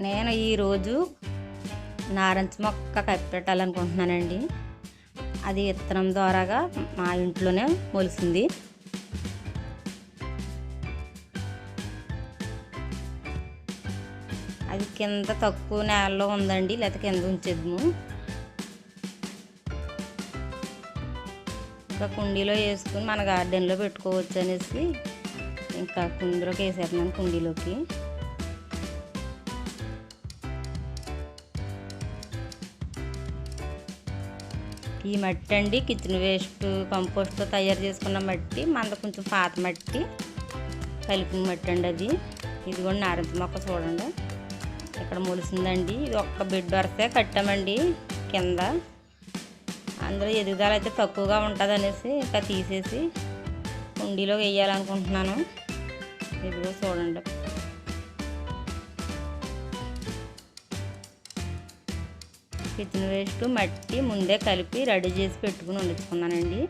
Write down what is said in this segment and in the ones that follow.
నేను ఈరోజు నారంచ మొక్క కప్పెట్టాలనుకుంటున్నానండి. అది విత్తనం ద్వారాగా మా ఇంట్లోనే మొలిసింది. అది కింద తక్కువ నేలలో ఉందండి లేకపోతే కింద ఉంచేద్దాము. ఇంకా కుండీలో వేసుకుని మన గార్డెన్లో పెట్టుకోవచ్చు అనేసి ఇంకా కుండీలోకి వేసేస్తున్నాను కుండీలోకి. ఈ మట్టి అండి. కిచెన్ వేస్ట్ కంపోస్ట్తో తయారు చేసుకున్న మట్టి మంద కొంచెం పాత మట్టి కలిపిన మట్టి అండి అది. ఇది కూడా నారింజ మొక్క చూడండి. ఇక్కడ మొలిసిందండి. ఇది ఒక్క బెడ్ వరసే కట్టామండి కింద. అందులో ఎదుగుదల అయితే తక్కువగా ఉంటుంది అనేసి ఇంకా తీసేసి కుండీలో వేయాలనుకుంటున్నాను. ఇదిగో చూడండి. కిచెన్ వేస్ట్ మట్టి ముందే కలిపి రెడీ చేసి పెట్టుకుని వండుకున్నానండి.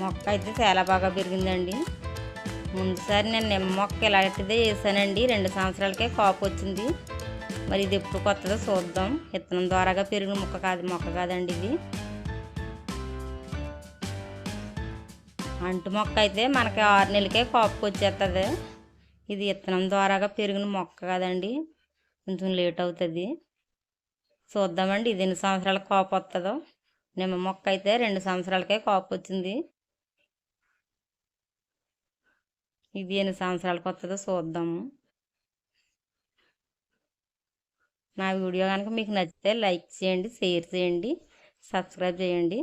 మొక్క అయితే చాలా బాగా పెరిగిందండి. ముందుసారి నేను నిమ్మ మొక్క ఇలాంటిదే వేసానండి రెండు సంవత్సరాలకే కాపు వచ్చింది. మరి ఇది ఎప్పుడు కొత్తదో చూద్దాం. విత్తనం ద్వారాగా పెరిగిన మొక్క కాదు మొక్క కాదండి ఇది. అంటు మొక్క అయితే మనకి ఆరు నెలలకే కాపుకి వచ్చేస్తుంది ఇది విత్తనం ద్వారాగా పెరిగిన మొక్క కదండి. కొంచెం లేట్ అవుతుంది. చూద్దామండి ఇది ఎన్ని సంవత్సరాలకు కాపు వస్తుందో నిమ్మ మొక్క అయితే రెండు సంవత్సరాలకే కాపు వచ్చింది. ఇది ఎన్ని సంవత్సరాలకు వస్తుందో చూద్దాము. నా వీడియో కనుక మీకు నచ్చితే లైక్ చేయండి షేర్ చేయండి సబ్స్క్రైబ్ చేయండి.